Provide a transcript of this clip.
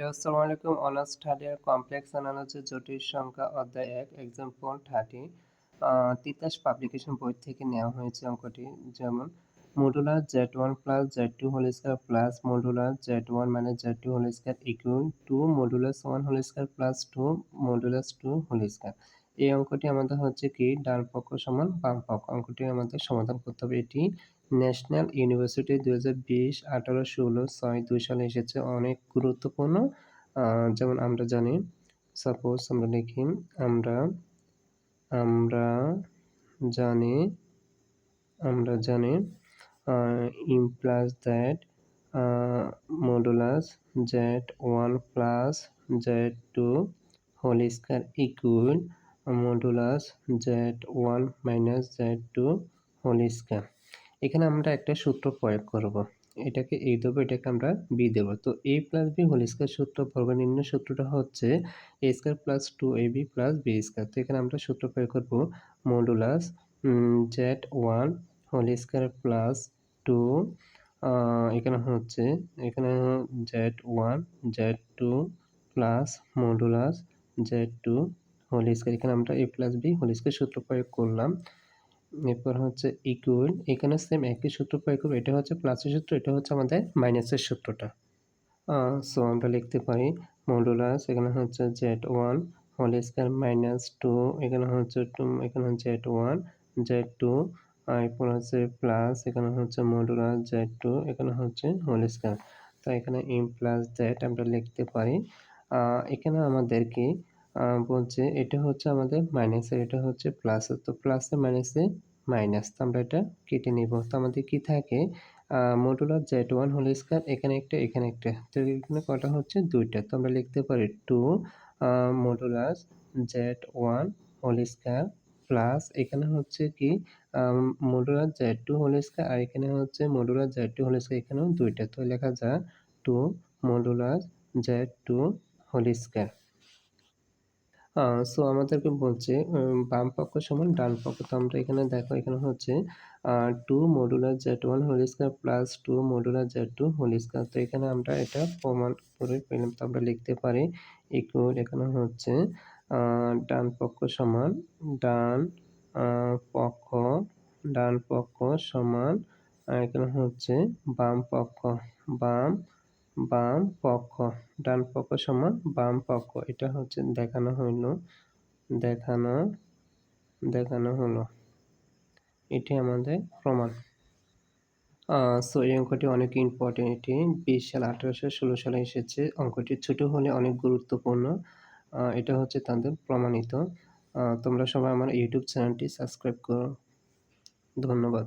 Hello আসসালামু আলাইকুম honours third year complex analogy জটিল সংখ্যা অধ্যায় এক এক্সাম্পল থার্টি তিতাস পাবলিকেশন বই থেকে নেওয়া হয়েছে অঙ্কটি। যেমন modular Z one plus Z two whole square plus modular Z one minus Z two whole square equal to modulus one whole square plus two modulus two whole square এই অঙ্কটি আমাদের হচ্ছে কি ডান পক্ষ সমান বাম পক্ষ। অঙ্কটি আমাদের সমাধান করতে হবে এটি ন্যাশনাল ইউনিভার্সিটি দু হাজার বিশ আঠারো ষোলো ছয় দুই সালে এসেছে অনেক গুরুত্বপূর্ণ যেমন আমরা জানি সাপোজ আমরা লিখি, আমরা আমরা জানি আমরা জানি implies that modulus Z one plus Z two whole square equal modulus Z one minus Z two whole square এখানে আমরা একটা সূত্র প্রয়োগ করব। এটাকে এই দেবো, এটাকে আমরা বি দেব। তো A plus B whole square সূত্র সর্বনিম্ন সূত্রটা হচ্ছে A square plus two A B plus B square তো এখানে আমরা সূত্র প্রয়োগ করব modulus Z one whole square plus two এখানে হচ্ছে, এখানে Z one Z two plus modulus Z two whole square এখানে আমরা A plus B whole square সূত্র প্রয়োগ করলাম। এরপর হচ্ছে ইকুয়াল এখানে সেম একই সূত্র প্রয়োগ করব। এটা হচ্ছে প্লাসের সূত্র, এটা হচ্ছে আমাদের মাইনাসের সূত্রটা। সো আমরা লিখতে পারি মডুলাস এখানে হচ্ছে Z one whole square minus two এখানে হচ্ছে টু এখানে হচ্ছে জেড ওয়ান জেড টু এরপর হচ্ছে প্লাস এখানে হচ্ছে মডুলাস জেড টু এখানে হচ্ছে হোল স্কোয়ার তো এখানে ইম প্লাস জেড আমরা লিখতে পারি। এখানে আমাদেরকে বলছে এটা হচ্ছে আমাদের মাইনাসের এটা হচ্ছে প্লাসের তো প্লাসে মাইনাসে মাইনাস তো আমরা এটা কেটে নিব। তো আমাদের কি থাকে? Modular Z one whole square এখানে একটা এখানে একটা। তো এখানে কটা হচ্ছে? দুইটা। তো আমরা লিখতে পারি two modulus Z one whole square plus এখানে হচ্ছে কি? Modular Z two whole square আর এখানে হচ্ছে modular Z two whole square এখানেও দুইটা। তো লেখা যায় two modular Z two whole square so আমাদেরকে বলছে বাম পক্ষ সমান ডান পক্ষ। তো আমরা এখানে দেখো, এখানে হচ্ছে two modular Z one whole square plus two modular Z two whole square তো এখানে আমরা এটা প্রমাণ করে পেলাম। তো আমরা লিখতে পারি ইকুয়াল এখানে হচ্ছে ডান পক্ষ সমান ডান পক্ষ ডান পক্ষ সমান এখানে হচ্ছে বাম পক্ষ, বাম বাম পক্ষ, ডান পক্ষ সমান বাম পক্ষ। এটা হচ্ছে দেখানো হইল, দেখানো দেখানো হলো এটি আমাদের প্রমাণ। সো, এই অঙ্কটি অনেক ইম্পর্টেন্ট এটি বিশ সাল আঠারোশো ষোলো সালে এসেছে। অঙ্কটি ছোট হলে অনেক গুরুত্বপূর্ণ। এটা হচ্ছে তাদের প্রমাণিত। তোমরা সবাই আমার ইউটিউব চ্যানেলটি সাবস্ক্রাইব করো। ধন্যবাদ।